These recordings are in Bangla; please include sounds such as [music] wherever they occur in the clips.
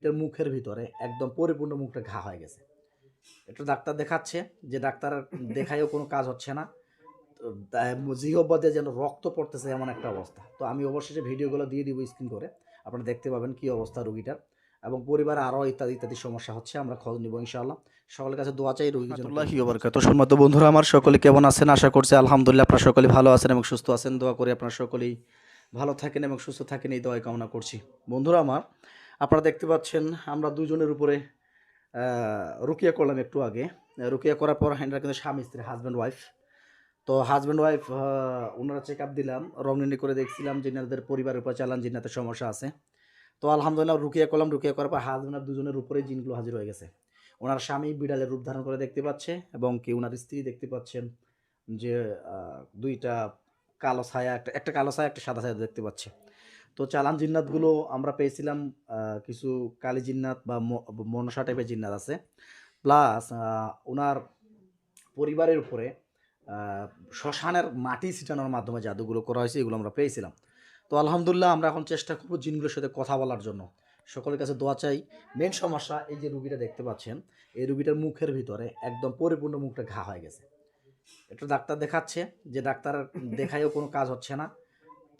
এটার মুখের ভিতরে একদম পরিপূর্ণ মুখটা ঘা হয়ে গেছে। একটু ডাক্তার দেখাচ্ছে, যে ডাক্তার দেখাইও কোনো কাজ হচ্ছে না। তো দা- জিহ্বা দিয়ে যেন রক্ত পড়তেছে এমন একটা অবস্থা। তো আমি অবশেষে ভিডিওগুলো দিয়ে দিব স্ক্রিন করে। আপনারা দেখতে পাবেন কি অবস্থা রুগীটার। এবং পরিবারে আরও ইত্যাদি ইত্যাদি সমস্যা হচ্ছে, আমরা খোঁজ নিব ইনশাআল্লাহ। সকলের কাছে দোয়া চাই জন্য। তো বন্ধুরা, আমার সকলে কেমন আছেন? আশা করছি আলহামদুলিল্লাহ আপনারা সকলে ভালো আছেন এবং সুস্থ আছেন। দোয়া করি আপনারা সকলেই ভালো থাকেন এবং সুস্থ থাকেন। এই দোয়াই কামনা করছি। বন্ধুরা আমার আপনারা দেখতে পাচ্ছেন, আমরা দুজনের উপরে রুকিয়া করলাম একটু আগে। রুকিয়া করার পর হ্যান্ডরা কিন্তু স্বামী স্ত্রী হাজব্যান্ড ওয়াইফ তো হাজব্যান্ড ওয়াইফ ওনারা চেক আপ দিলাম, রমনিনি করে দেখছিলাম যে এনাদের পরিবারের উপর চালান জিনাতে সমস্যা আছে। তো আলহামদুলিল্লাহ রুকিয়া করলাম, রুকিয়া করার পর হাজব্যান্ড দুজনের উপরে জিনগুলো হাজির হয়ে গেছে। ওনার স্বামী বিড়ালের রূপ ধারণ করে দেখতে পাচ্ছে এবং কি ওনার স্ত্রী দেখতে পাচ্ছেন যে দুইটা কালো ছায়া, একটা একটা কালো ছায়া, একটা সাদা ছায়া দেখতে পাচ্ছে। তো চালান জিন্নাতগুলো আমরা পেয়েছিলাম কিছু কালী জিন্নাত বা মনসা টাইপের জিন্নাত আছে। প্লাস ওনার পরিবারের উপরে শ্মশানের মাটি ছিটানোর মাধ্যমে জাদুগুলো করা হয়েছে, এগুলো আমরা পেয়েছিলাম। তো আলহামদুলিল্লাহ আমরা এখন চেষ্টা করব জিনগুলোর সাথে কথা বলার জন্য। সকলের কাছে দোয়া চাই। মেন সমস্যা এই যে রুগীটা দেখতে পাচ্ছেন, এই রুগীটার মুখের ভিতরে একদম পরিপূর্ণ মুখটা ঘা হয়ে গেছে। একটু ডাক্তার দেখাচ্ছে, যে ডাক্তার দেখাইও কোনো কাজ হচ্ছে না।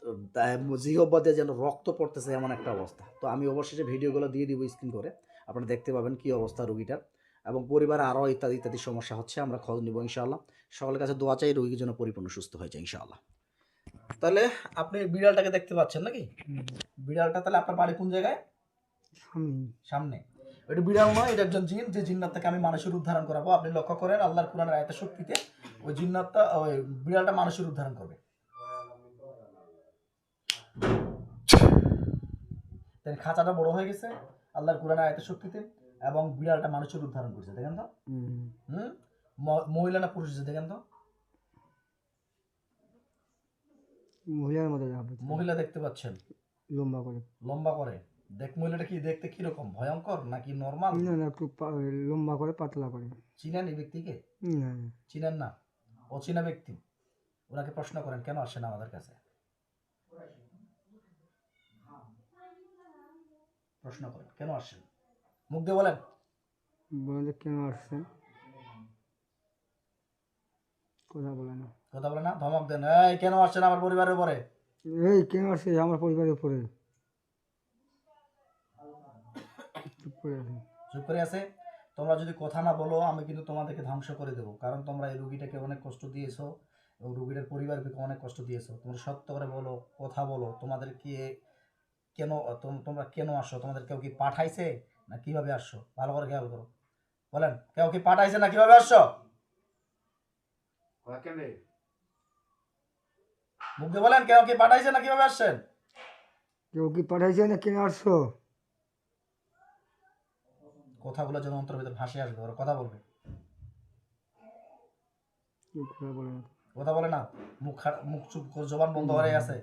তো দা- জিহ্বা দিয়ে যেন রক্ত পড়তেছে এমন একটা অবস্থা। তো আমি অবশেষে ভিডিওগুলো দিয়ে দিব স্ক্রিন করে। আপনারা দেখতে পাবেন কি অবস্থা রুগীটার। এবং পরিবারে আরও ইত্যাদি ইত্যাদি সমস্যা হচ্ছে আমরা খোঁজ নিব ইনশাআল্লাহ। সকলের কাছে দোয়া চাই রোগীর জন্য পরিপূর্ণ সুস্থ হয়েছে ইনশাআল্লাহ। তাহলে আপনি বিড়ালটাকে দেখতে পাচ্ছেন নাকি? বিড়ালটা তাহলে আপনার বাড়ি কোন জায়গায়? সামনে। এটা বিড়াল নয় এটা একজন জিন। যে জিন্নাত থেকে আমি মানুষের উদ্ধারণ করাবো। আপনি লক্ষ্য করেন আল্লাহর কোরআনের আয়তা শক্তিতে ওই জিন্নাতটা ওই বিড়ালটা মানুষের উদ্ধারণ করবে। তাই খাঁচাটা বড় হয়ে গেছে আল্লাহর কোরআনের আয়তা শক্তিতে এবং বিড়ালটা মানুষের উদ্ধারণ করছে দেখেন তো? হুম? মহিলা না পুরুষ দেখেন তো? মহিলার মতো যাবে মহিলা দেখতে পাচ্ছেন? লম্বা করে। লম্বা করে। দেখ মহিলাটা কি দেখতে কীরকম? ভয়ঙ্কর নাকি নর্মাল না না একটু লম্বা করে পাতলা করে। চিনেন এই ব্যক্তিকে না। চিনেন না? অচেনা ব্যক্তি। ওনাকে প্রশ্ন করেন কেন আসেন আমাদের কাছে? প্রশ্ন করেন কেন আসেন মুখ দিয়ে বলেন। কেন আসছেন? কথা বলে না। কথা বলে না ধমক দেন। এই কেন আসছেন আমার পরিবারের উপরে? এই কেন আসছে আমার পরিবারের উপরে? চুপ করে আছেন। চুপ করে আছে? তোমরা যদি কথা না বলো আমি কিন্তু তোমাদেরকে ধ্বংস করে দেবো। কারণ তোমরা এই রুগীটাকে অনেক কষ্ট দিয়েছ এবং রুগীটার পরিবারকে অনেক কষ্ট দিয়েছ। তোমরা সত্য করে বলো কথা বলো। তোমাদের কি কেন তোমরা কেন আসো তোমাদের কেউ কি পাঠাইছে? না কীভাবে আসছো? ভালো করে খেয়াল করো। বলেন কেউ কি পাঠাইছে না কীভাবে আসছো? মুখ বলেন কেউ কি পাঠাইছে না কীভাবে আসছেন? কেউ কি পাঠাইছে না কেন আসছো? কথাগুলো যেন অন্তর ভিতরে ভাসে আসবে ওরা কথা বলবে। কথা বলে না। কথা বলে না। মুখ মুখ চুপ করে জবান বন্ধ হয়ে আছে।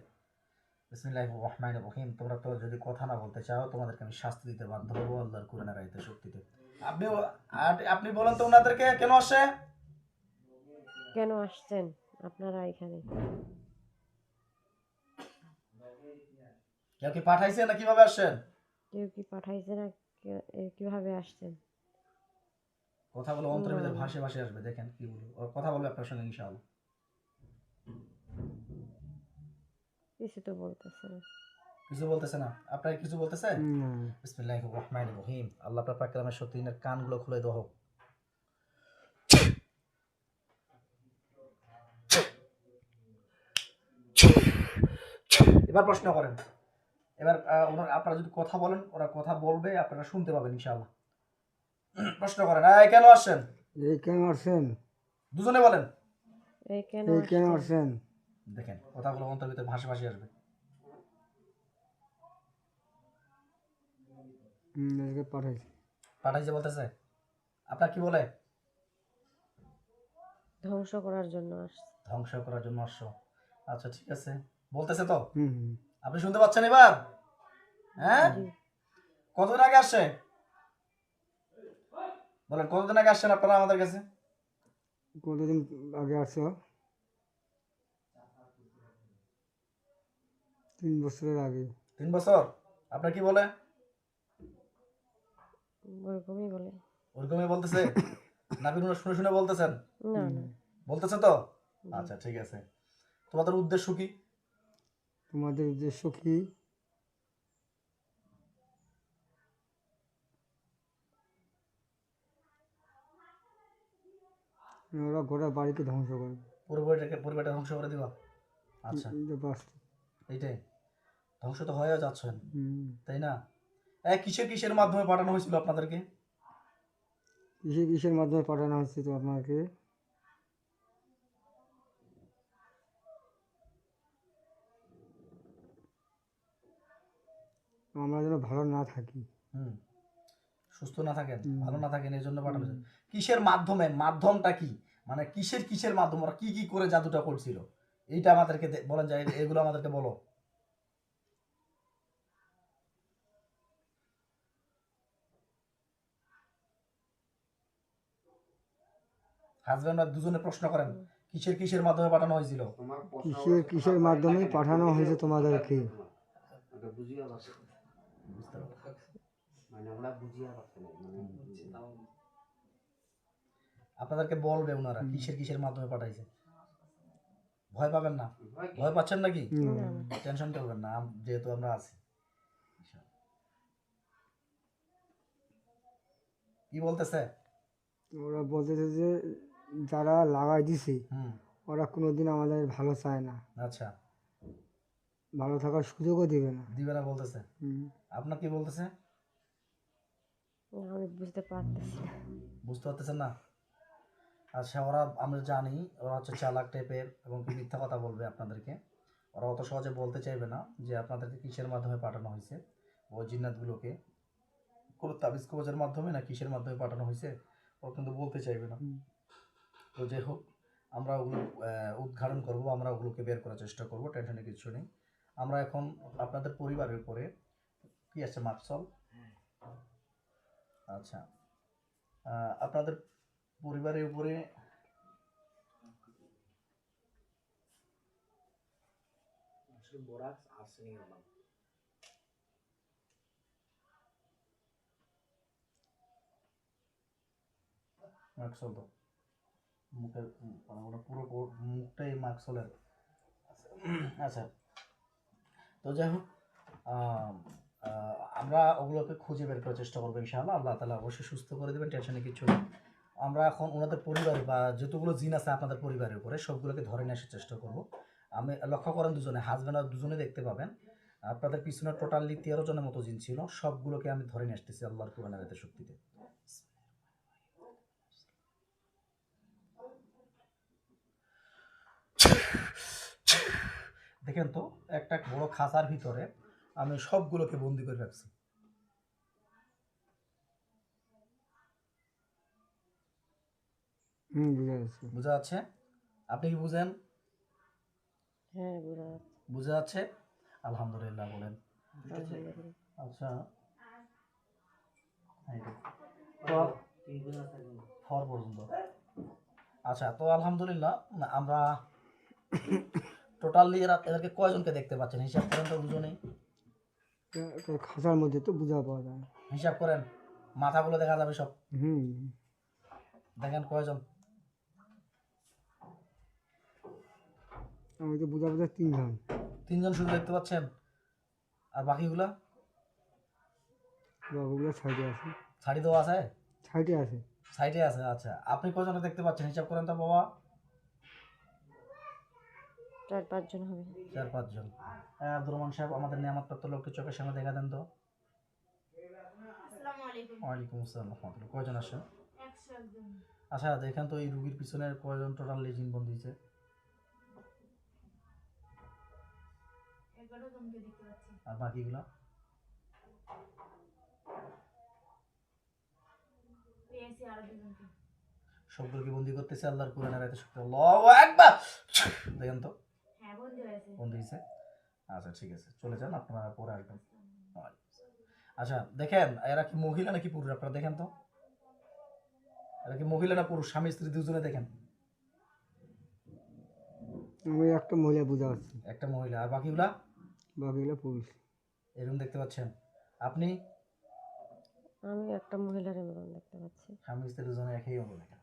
বিসমিল্লাহির রহমানির রহিম। তোমরা তো যদি কথা না বলতে চাও তোমাদেরকে আমি শাস্তি দিতে বাধ্য হব আল্লাহর কোরআনের আয়াতে শক্তিতে। আপনি আপনি বলেন তো ওনাদেরকে কেন আসে কেন আসছেন আপনারা এখানে? কেউ কি পাঠাইছে না কীভাবে আসছেন? কেউ কি পাঠাইছে না কীভাবে আসছেন? কথাগুলো অন্তরের ভিতরে ভাসে ভাসে আসবে দেখেন কি বলব। কথা বলবে আপনার সঙ্গে ইনশাআল্লাহ। কিছু তো বলতেছে না। কিছু বলতেছে না? আপনার কিছু বলতেছে? বিসমিল্লাহির রহমানির রহিম আল্লাহ আপনার পাকরামের সত্যিনের কানগুলো খুলে হোক এবার প্রশ্ন করেন। এবার আহ, ওনার আপনারা যদি কথা বলেন ওরা কথা বলবে আপনারা শুনতে পাবেন ইনশাআল্লাহ। প্রশ্ন করেন এই কেন আসছেন? এই কেন আসছেন? দুজনে বলেন। এই কেন এই কেন আসছেন? আসছেন? দেখেন কথাগুলো অন্তর ভিতরে ভাসে ভাসে আসবে। হুম, পাঠাইছে। পাঠাইছে বলতেছে? আপনার কি বলে? ধ্বংস করার জন্য ধ্বংস করার জন্য আসছো। আচ্ছা ঠিক আছে। বলতেছে তো? হুম হুম। আপনি শুনতে পাচ্ছেন এবার? হ্যাঁ? কতদিন আগে আসছে? বলেন কতদিন আগে আসছেন আপনারা আমাদের কাছে? কতদিন আগে আসছো? তিন বছরের আগে। তিন বছর? আপনার কি বলে? ওরকমই বলে। ওরকমই বলতেছে? [laughs] ওনারা শুনে শুনে বলতেছেন? না না। বলতেছেন তো? আচ্ছা ঠিক আছে। তোমাদের উদ্দেশ্য কি? তোমাদের উদ্দেশ্য কি? ওরা গোটা বাড়িকে ধ্বংস করবে পুরো পরিবারটাকে পরিবারটা ধ্বংস করে দিবা? আচ্ছা। বাস্তব। এইটাই। ধ্বংস তো হয়ে যাচ্ছেন। তাই না? এ কিসের কিসের মাধ্যমে পাঠানো হয়েছিল আপনাদেরকে? কিসের কিসের মাধ্যমে পাঠানো হয়েছিল আপনাকে? আমরা যেন ভালো না থাকি। হুম। সুস্থ না থাকেন ভালো না থাকেন এই জন্য পাঠানো কিসের মাধ্যমে? মাধ্যমটা কি? মানে কিসের কিসের মাধ্যমে? ওরা কি কি করে জাদুটা করছিল? এইটা আমাদেরকে বলেন যায় এগুলো আমাদেরকে বলো। হাজব্যান্ড দুজনে প্রশ্ন করেন কিসের কিসের মাধ্যমে পাঠানো হয়েছিল? কিসের কিসের মাধ্যমে পাঠানো হয়েছে তোমাদেরকে? বুঝতে পারো। আপনাদেরকে বলবে ওনারা কিসের কিসের মাধ্যমে পাঠাইছে। ভয় পাবেন না। ভয় পাচ্ছেন নাকি? টেনশন করবেন না যেহেতু আমরা আছি। কি বলতেছে? ওরা বলতেছে যে যারা লাগাই দিছে হুম। ওরা কোনোদিন আমাদের ভালো চায় না। আচ্ছা। ভালো থাকার সুযোগও দিবে না। দিবে না বলতেছে? হুম। আপনার কি বলতেছে? আমি বুঝতে পারতেছি না। বুঝতে পারতেছেন না? আচ্ছা ওরা আমরা জানি ওরা হচ্ছে চালাক টাইপের এবং কি মিথ্যা কথা বলবে আপনাদেরকে। ওরা অত সহজে বলতে চাইবে না যে আপনাদেরকে কিসের মাধ্যমে পাঠানো হয়েছে। ওই জিন্নাতগুলোকে। কোনো তাবিজ কবজের মাধ্যমে না কিসের মাধ্যমে পাঠানো হয়েছে ওরা কিন্তু বলতে চাইবে না। তো যাই হোক আমরা ওগুলো উদ্ঘাটন করব আমরা ওগুলোকে বের করার চেষ্টা করব টেনশনে কিছু নেই। আমরা এখন আপনাদের পরিবারের উপরে কি আছে মাকসল আচ্ছা আপনাদের পরিবারের উপরে। তো মানে ওটা পুরো মুখটাই মাকসলের আচ্ছা তো যাই হোক আহ, আমরা ওগুলোকে খুঁজে বের করার চেষ্টা করব ইনশাআল্লাহ। আল্লাহ তালা অবশ্যই সুস্থ করে দেবেন টেনশনে কিছু নেই আমরা এখন ওনাদের পরিবার বা যতগুলো জিন আছে আপনাদের পরিবারের উপরে, সবগুলোকে ধরে নিয়ে আসার চেষ্টা করব। আমি লক্ষ্য করেন দুজনে হাজব্যান্ড আর দুজনে দেখতে পাবেন। আপনাদের পিছনে টোটালি তেরো জনের মতো জিন ছিল, সবগুলোকে আমি ধরে নিয়ে আসতেছি আল্লাহর কোরআনের এতে শক্তিতে। দেখেন তো, একটা বড় খাঁচার ভিতরে আমি সবগুলোকে বন্দি করে রাখছি। হুম বুঝা যাচ্ছে। বোঝা যাচ্ছে? আপনি কি বুঝেন? হ্যাঁ বোঝা বুঝা যাচ্ছে? আলহামদুলিল্লাহ বলেন। আচ্ছা। ফর পর্যন্ত। আচ্ছা তো আলহামদুলিল্লাহ আমরা টোটালি এরা এদেরকে কয়জনকে দেখতে পাচ্ছেন? হিসাব করেন তো দুজনেই। খাঁচার মধ্যে তো বোঝা পাওয়া যায়। হিসাব করেন। মাথাগুলো দেখা যাবে সব। হুম। দেখেন কয়জন। আমি তো বোঝা বোঝা তিনজন। তিনজন শুধু দেখতে পাচ্ছেন? আর বাকিগুলা? বাবুগুলো সাইডে আছে। শাড়ি দেওয়া আছে? সাইডে আছে। সাইডে আছে আচ্ছা। আপনি কয়জনে দেখতে পাচ্ছেন? হিসাব করেন তো বাবা। চার পাঁচজন হবে। চার পাঁচজন। হ্যাঁ আব্দুর রহমান সাহেব আমাদের নিয়ামতপ্রাপ্ত লোককে চোখের সামনে দেখা দেন তো। ওয়ালাইকুম আসসালাম রহমতুল্লাহ। কয়জন আসেন আচ্ছা দেখেন তো এই রুগীর পিছনে কয়জন টোটাল লেজিন বন্দি দিয়েছে আর বাকিগুলা? সবগুলো কি বন্দি করতেছে আল্লাহর কোরআনের আয়াতে শক্তি আল্লাহু আকবার! দেখেন তো? বন্দি হয়েছে। আচ্ছা ঠিক আছে। চলে যান আপনারা পরে আসবেন। আচ্ছা দেখেন এরা কি মহিলা নাকি পুরুষ? আপনারা দেখেন তো? এরা কি মহিলা না পুরুষ? স্বামী স্ত্রী দুজনে দেখেন। আমি একটা মহিলা বোঝা পাচ্ছি একটা মহিলা। আর বাকিগুলা? বাকিগুলো পুরুষ। এরকম দেখতে পাচ্ছেন? আপনি? আমি একটা মহিলার মতন দেখতে পাচ্ছি। স্বামী স্ত্রী দুজনে একই দেখা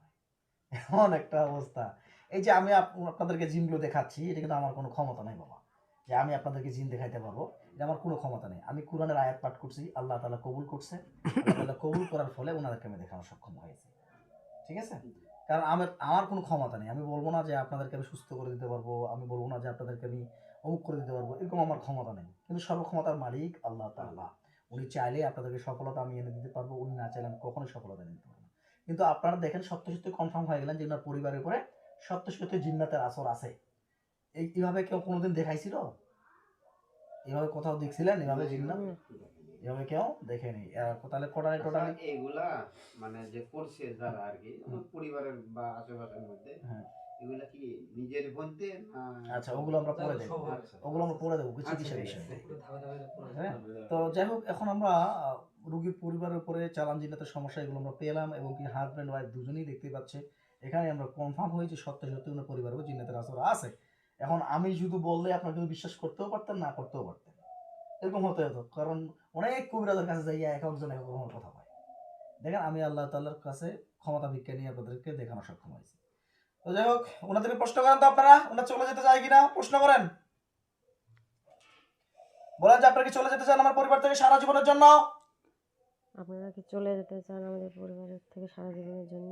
এমন একটা অবস্থা। এই যে আমি আপনাদেরকে জিনগুলো দেখাচ্ছি এটা কিন্তু আমার কোনো ক্ষমতা নাই বাবা। যে আমি আপনাদেরকে জিন দেখাইতে পারব এটা আমার কোনো ক্ষমতা নেই। আমি কোরআনের আয়াত পাঠ করছি আল্লাহ তালা কবুল করছে। আল্লাহ কবুল করার ফলে ওনাদেরকে আমি দেখানো সক্ষম হয়েছি। ঠিক আছে? কারণ আমার আমার কোনো ক্ষমতা নেই। আমি বলব না যে আপনাদেরকে আমি সুস্থ করে দিতে পারব। আমি বলব না যে আপনাদেরকে আমি অমুক করে দিতে পারব এরকম আমার ক্ষমতা নেই। কিন্তু সর্বক্ষমতার মালিক আল্লাহ তাআলা। উনি চাইলে আপনাদেরকে সফলতা আমি এনে দিতে পারব উনি না চাইলে আমি কখনোই সফলতা এনে দিতে পারব কিন্তু আপনারা দেখেন সত্য সত্য কনফার্ম হয়ে গেলেন যে ওনার পরিবারের উপরে সত্য সত্য জিন্নাতের আসর আছে। এই এইভাবে কেউ কোনোদিন দেখাইছিল? এভাবে কোথাও দেখছিলেন? এভাবে জিন্নাত? এভাবে কেউ দেখেনি? তাহলে টোটালি টোটালি আচ্ছা, এগুলা মানে যে করছে যারা আর কি পরিবারের বা আশেপাশের মধ্যে হ্যাঁ। এগুলা কি নিজের বলতে আচ্ছা ওগুলো আমরা পরে দেখব। আচ্ছা। ওগুলো আমরা পরে দেবো চিকিৎসা ঠিক হ্যাঁ? তো যাই হোক এখন আমরা রোগীর পরিবারের উপরে চালান সমস্যা এগুলো আমরা পেলাম এবং কি হাজব্যান্ড ওয়াইফ দুজনেই দেখতে পাচ্ছে। এখানে আমরা কনফার্ম হয়েছে সত্য সত্যি ওনার পরিবারেও জিন্নাতের আসর আছে। এখন আমি শুধু বললে আপনার কিন্তু বিশ্বাস করতেও পারতেন না করতেও পারতেন। এরকম হতে হতো কারণ অনেক কবিরাজের কাছে যাইয়া এক একজন এক এক রকমের কথা পায় দেখেন আমি আল্লাহ তাল্লার কাছে ক্ষমতা ভিক্ষা নিয়ে আপনাদেরকে দেখানো সক্ষম হয়েছি। তো যাই হোক ওনাদেরকে প্রশ্ন করেন তো আপনারা ওনার চলে যেতে চায় কিনা? প্রশ্ন করেন। বলেন যে আপনারা কি চলে যেতে চান আমার পরিবার থেকে সারা জীবনের জন্য? আপনারা কি চলে যেতে চান আমাদের পরিবারের থেকে সারা জীবনের জন্য?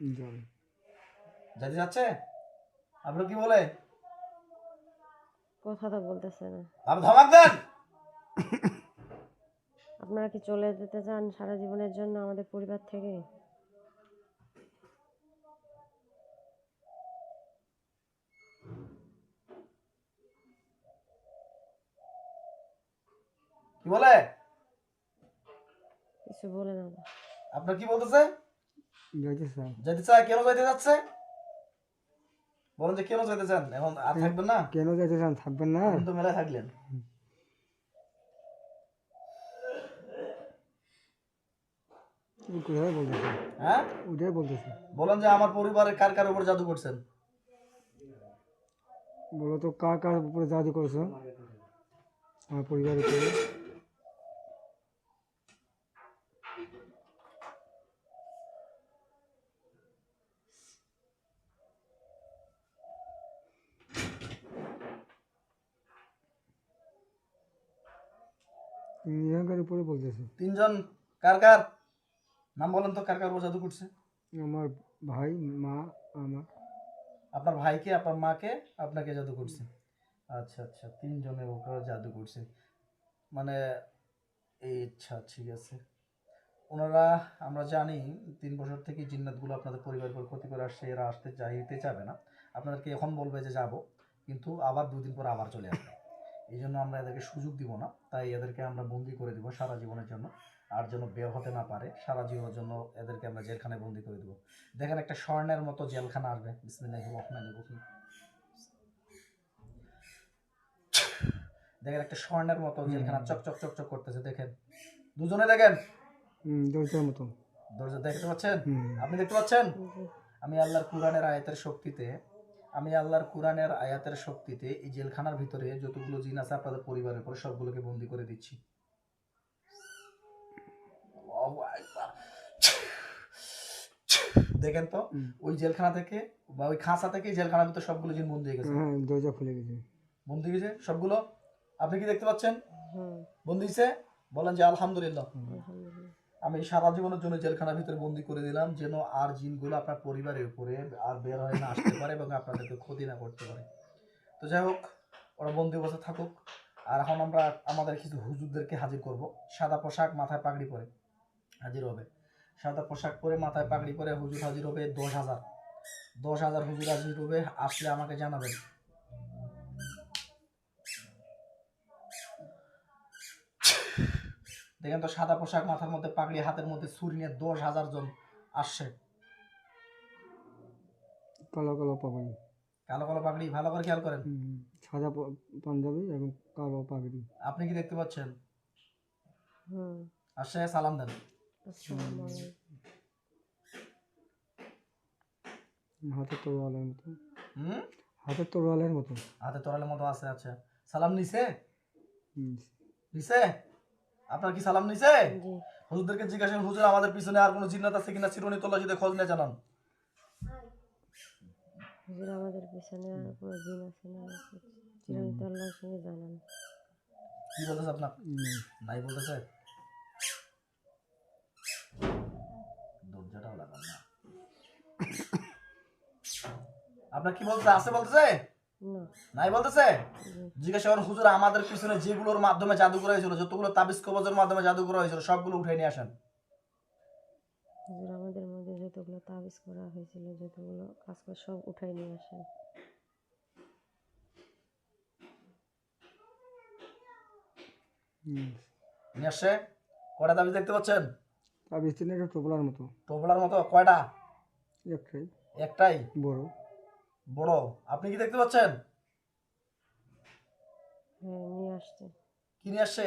যাবে। যেতে যাচ্ছে আপনার কি বলে? কথা তো বলতেছে না। আপনি ধমাক দেন! [laughs] আপনারা কি চলে যেতে চান সারা জীবনের জন্য আমাদের পরিবার থেকে? কি বলে? কিছু বলে না। আপনার কি বলতেছে? যাইতে চাই। যেতে চায় কেন যেতে যাচ্ছে? বলেন যে কেন যেতে চান? এখন আর থাকবেন না? কেন যাইতে চান? থাকবেন না। কিন্তু মেলায় থাকলেন। কোথায় বলতেছে হ্যাঁ? ওটাই বলতেছে। বলেন যে আমার পরিবারের কার কার উপর জাদু করছেন? বলো তো কার কার উপরে জাদু করছ? আমার পরিবারের উপরে নিরঙ্কার উপরে বলতেছে। তিনজন কার কার? নাম বলেন তো কার কার উপর জাদু করছে? আমার ভাই মা আমার। আপনার ভাইকে আপনার মাকে আপনাকে জাদু করছে। আচ্ছা আচ্ছা তিনজনের উপর জাদু করছে। মানে এই ইচ্ছা ঠিক আছে। ওনারা আমরা জানি তিন বছর থেকে জিন্নাতগুলো আপনাদের পরিবারের উপর ক্ষতি করে আসছে এরা আসতে চাইতে যাবে না। আপনাদেরকে এখন বলবে যে যাব কিন্তু আবার দুদিন পর আবার চলে আসবে। এই জন্য আমরা এদেরকে সুযোগ দিব না তাই এদেরকে আমরা বন্দি করে দিব সারা জীবনের জন্য। আর যেন বের হতে না পারে সারা জীবনের জন্য এদেরকে আমরা জেলখানায় বন্দি করে দেবো। দেখেন একটা স্বর্ণের মতো জেলখানা আসবে। বিসমিল্লাহির রহমানির রহিম। দেখেন একটা স্বর্ণের মতো জেলখানা চকচক চকচক করতেছে দেখেন। দুজনে দেখেন। দরজার মতন দরজা দেখতে পাচ্ছেন? আপনি দেখতে পাচ্ছেন? আমি আল্লাহর কোরআনের আয়াতের শক্তিতে আমি আল্লাহর কোরআনের আয়াতের শক্তিতে এই জেলখানার ভিতরে যতগুলো জিন আছে আপনাদের পরিবারের উপর সবগুলোকে বন্দি করে দিচ্ছি। [laughs] দেখেন তো ওই জেলখানা থেকে বা ওই খাঁচা থেকে জেলখানার ভিতরে সবগুলো জিন বন্দি হয়ে গেছে। হ্যাঁ দরজা খুলে গেছে। বন্দি গেছে? সবগুলো? আপনি কি দেখতে পাচ্ছেন? বন্দি হয়েছে বলেন যে আলহামদুলিল্লাহ। আলহামদুলিল্লাহ। আমি সারা জীবনের জন্য জেলখানার ভিতরে বন্দি করে দিলাম যেন আর জিনগুলো আপনার পরিবারের উপরে আর বের হয়ে না আসতে পারে এবং আপনাদেরকে ক্ষতি না করতে পারে। তো যাই হোক ওরা বন্দি অবস্থা থাকুক। আর এখন আমরা আমাদের কিছু হুজুরদেরকে হাজির করব। সাদা পোশাক মাথায় পাগড়ি পরে। হাজির হবে। সাদা পোশাক পরে মাথায় পাগড়ি পরে হুজুর হাজির হবে দশ হাজার। দশ হাজার হুজুর হাজির হবে আসলে আমাকে জানাবেন। দেখেন তো সাদা পোশাক মাথার মধ্যে পাগড়ি হাতের মধ্যে ছুরি নিয়ে দশ হাজার জন আসছে। কালো কালো পাগড়ি। কালো কালো পাগড়ি ভালো করে খেয়াল করেন। সাদা পাঞ্জাবি এবং কালো পাগড়ি। আপনি কি দেখতে পাচ্ছেন? হুম আসছে সালাম দেন। আসসালামু আলাইকুম হাতের তরোয়ালের মতো। হুম? হাতের তরোয়ালের মতো। হাতে তোরালের মতো আছে আচ্ছা। সালাম নিছে? নিছে। আপনার কি সালাম নিছে? হুজুরদেরকে জিজ্ঞাসা হুজুর আমাদের পিছনে আর কোনো জিন্নাত আছে কিনা? চিরুনি তল্লাশিতে খোঁজ নিয়ে জানান। হুজুর আমাদের পিছনে আর কোনো দিন আছে না চিরন্ত আল্লাহর জানান। কি বলতেছে আপনার? নাই বলতেছে? লাগান না। আপনার কি বলতে আছে বলতেছে? নাই বলতেছে? জি জিজ্ঞাসা করুন হুজুর আমাদের পিছনে যেগুলোর মাধ্যমে জাদু করা হয়েছিল যতগুলো তাবিজ কবজের মাধ্যমে জাদু করা হয়েছিল সবগুলো উঠে নিয়ে আসেন। হুজুর আমাদের মধ্যে যতগুলো তাবিজ করা হয়েছিল যতগুলো কাজ করে সব উঠাই নিয়ে আসেন। হুম। নিয়ে আসছে? কয়টা তাবিজ দেখতে পাচ্ছেন? তাবিজ তিন একটা টোপলার মতো। টোপলার মতো কয়টা? একটাই। একটাই? বড়। বড়। আপনি কি দেখতে পাচ্ছেন? হ্যাঁ নিয়ে আসছে। কি নিয়ে আসছে?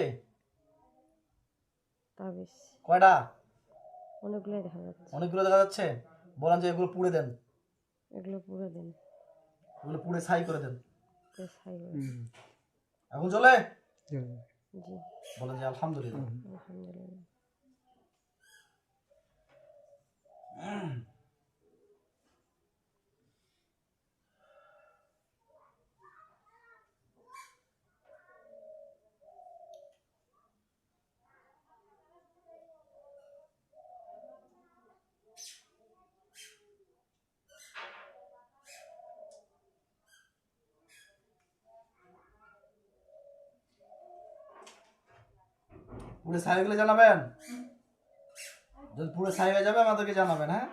তাবিজ। কয়টা? অনেকগুলোই দেখা যাচ্ছে। অনেকগুলো দেখা যাচ্ছে। বলেন যে এগুলো পুড়ে দেন। এগুলো পুরো দিন। এগুলো পুড়ে ছাই করে দেন। এখন চলে? জি। বলেন যে আলহামদুলিল্লাহ। পুড়ে ছাই হয়ে গেলে জানাবেন যদি পুরো ছাই হয়ে যাবে আমাদেরকে জানাবেন হ্যাঁ?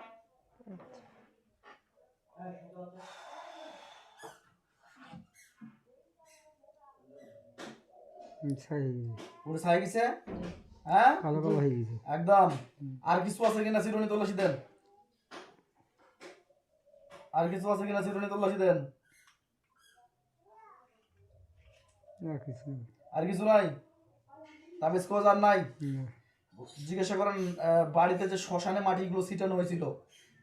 পুরো ছাই গেছে? হ্যাঁ? কালো কালো হয়ে গেছে। একদম। আর কিছু আছে কিনা চিরুনি তল্লাশি দেন? আর কিছু আছে কিনা চিরুনি তল্লাশি দেন? আর কিছু আর কিছু নাই? তাবিজ কোজ আর নাই। জিজ্ঞাসা করেন বাড়িতে যে শ্মশানে মাটিগুলো ছিটানো হয়েছিল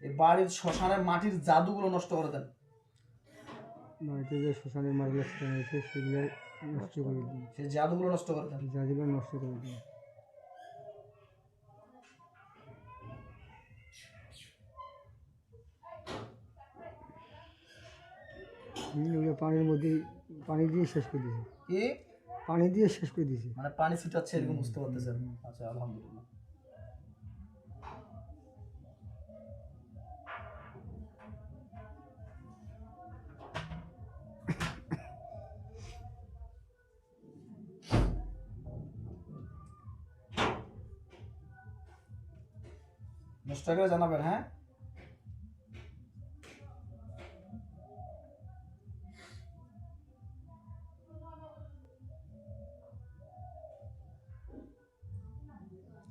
এই বাড়ির শ্মশানের মাটির জাদুগুলো নষ্ট করে দেন। বাড়িতে যে শ্মশানের মাছগুলো ছিটানো হয়েছে সেগুলো নষ্ট করে দিই সেই জাদুগুলো নষ্ট করে দেন। জাজিগুলো নষ্ট করে ওগুলো পানির মধ্যে পানি দিয়ে শেষ করে দিয়েছে। কি? পানি দিয়ে শেষ করে দিয়েছে মানে পানি ছিটাচ্ছে এরকম বুঝতে পারতেছেন আচ্ছা আলহামদুলিল্লাহ নষ্ট হয়ে গেলে জানাবেন হ্যাঁ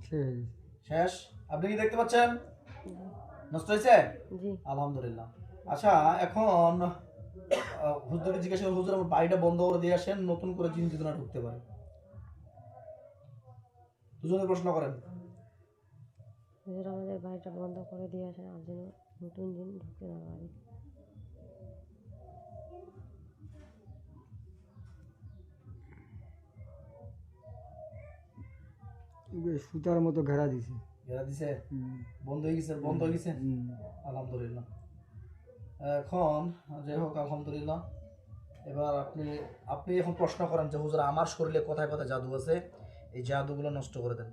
শেষ। শেষ? আপনি কি দেখতে পাচ্ছেন? নষ্ট হয়েছে? জি। আলহামদুলিল্লাহ। আচ্ছা এখন হুজুরকে জিজ্ঞাসা করুন, হুজুর আমার বাড়িটা বন্ধ করে দিয়ে আসেন নতুন করে জিন চেতনা ঢুকতে পারে। দুজনে প্রশ্ন করেন। হুজুর আমাদের বাড়িটা বন্ধ করে দিয়ে আসেন আর যেন নতুন দিন ঢুকতে না পারে। সুতার মতো ঘেরা দিয়েছে ঘেরা দিছে? বন্ধ হয়ে গেছে? বন্ধ হয়ে গেছে? হুম। আলহামদুলিল্লাহ। এখন যাই হোক আলহামদুলিল্লাহ। এবার আপনি আপনি এখন প্রশ্ন করেন যে হুজুর আমার শরীরে কোথায় কোথায় জাদু আছে? এই জাদুগুলো নষ্ট করে দেন।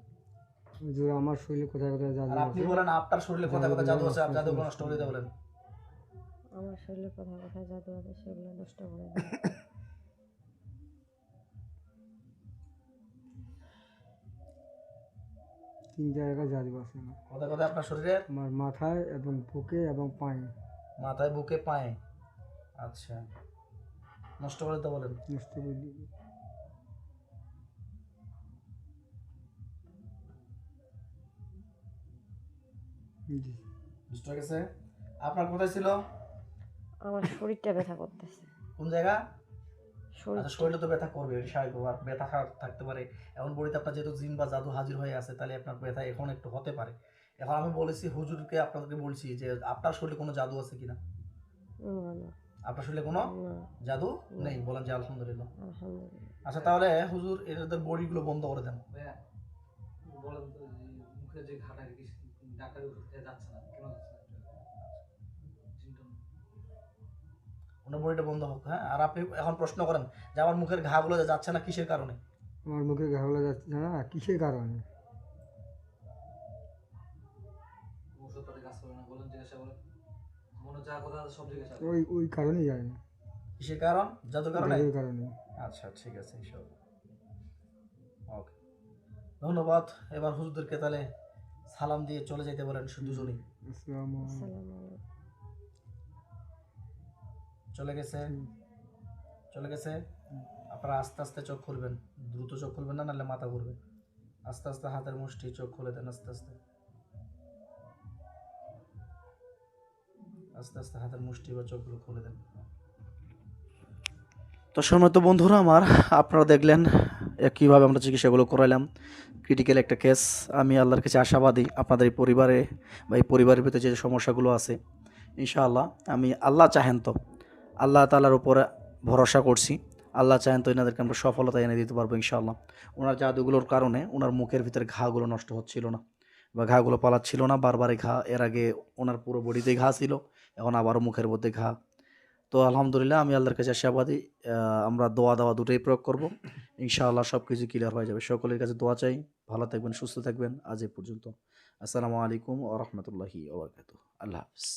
হুজুর আমার শরীরে কোথায় কোথায় জাদু আর আপনি বলেন আপনার শরীরে কোথায় কোথায় জাদু আছে? আপনি জাদুগুলো নষ্ট করে দিতে বলেন। আমার শরীরে কোথায় কোথায় জাদু আছে সেগুলো নষ্ট করে [laughs] তিন জায়গায় আছে আমার কোথায় কোথায় আপনার শরীরে? আমার মাথায় এবং বুকে এবং পায়ে। মাথায় বুকে পায়ে? আচ্ছা। নষ্ট করে দিতে বলেন। নষ্ট করে দিয়েছে জি। নষ্ট হয়ে গেছে। আপনার কোথায় ছিল? আমার শরীরটা ব্যথা করতেছে। কোন জায়গা? আচ্ছা শরীরে তো ব্যথা করবে স্বাভাবিক আর ব্যথা থাকতে পারে। এখন বড়িতে আপনার যেহেতু জিন বা জাদু হাজির হয়ে আছে তাহলে আপনার ব্যথা এখন একটু হতে পারে। এখন আমি বলেছি হুজুরকে আপনাদেরকে বলছি যে আপনার শরীরে কোনো জাদু আছে কিনা? আপনার শরীরে কোনো জাদু নেই? বলেন যে আলহামদুলিল্লাহ। আচ্ছা তাহলে হুজুর এদের বডিগুলো বন্ধ করে দেন। বলেন যে মুখে যে ঘাটা কেন যাচ্ছে ওনার বডিটা বন্ধ হোক হ্যাঁ? আর আপনি এখন প্রশ্ন করেন যে আমার মুখের ঘাগুলো যাচ্ছে না কিসের কারণে? আমার মুখে ঘাওলা যাচ্ছে না কিসের কারণে? মনে সব ওই ওই কারণেই যায় না। কিসের কারণ? জাদুর কারণে ওই কারণে আচ্ছা ঠিক আছে ইনশাআল্লাহ ওকে। ধন্যবাদ। এবার হুজুরদেরকে তাহলে সালাম দিয়ে চলে যেতে বলেন শুধু দুজনেই আসসালামু আলাইকুম। চলে গেছে। চলে গেছে। আপনারা আস্তে আস্তে চোখ খুলবেন। দ্রুত চোখ খুলবেন না, নাহলে মাথা ঘুরবে। আস্তে আস্তে হাতের মুষ্টি, চোখ খুলে দেন আস্তে আস্তে। আস্তে আস্তে হাতের মুষ্টি বা চোখগুলো খুলে দেন। তো সময় তো বন্ধুরা, আমার আপনারা দেখলেন কীভাবে আমরা চিকিৎসাগুলো করাইলাম। ক্রিটিক্যাল একটা কেস আমি আল্লাহর কাছে আশাবাদী আপনাদের এই পরিবারে বা এই পরিবারের ভিতরে যে সমস্যাগুলো আছে, ইনশাআল্লাহ আমি আল্লাহ চাহেন তো। আল্লাহ তালার উপরে ভরসা করছি। আল্লাহ চাহেন তো এনাদেরকে আমরা সফলতা এনে দিতে পারব ইনশাআল্লাহ। ওনার জাদুগুলোর কারণে ওনার মুখের ভিতরে ঘাগুলো নষ্ট হচ্ছিল না বা ঘাগুলো পালাচ্ছিল না। বারবারই ঘা, এর আগে ওনার পুরো বডিতেই ঘা ছিল, এখন আবারও মুখের মধ্যে ঘা। তো আলহামদুলিল্লাহ আমি আল্লাহর কাছে আশাবাদী আমরা দোয়া দাওয়া দুটোই প্রয়োগ করব। ইনশাআল্লাহ সব কিছু ক্লিয়ার হয়ে যাবে। সকলের কাছে দোয়া চাই। ভালো থাকবেন, সুস্থ থাকবেন। আজ এ পর্যন্ত। আসসালামু আলাইকুম ও রহমতুল্লাহি আল্লাহ হাফিজ।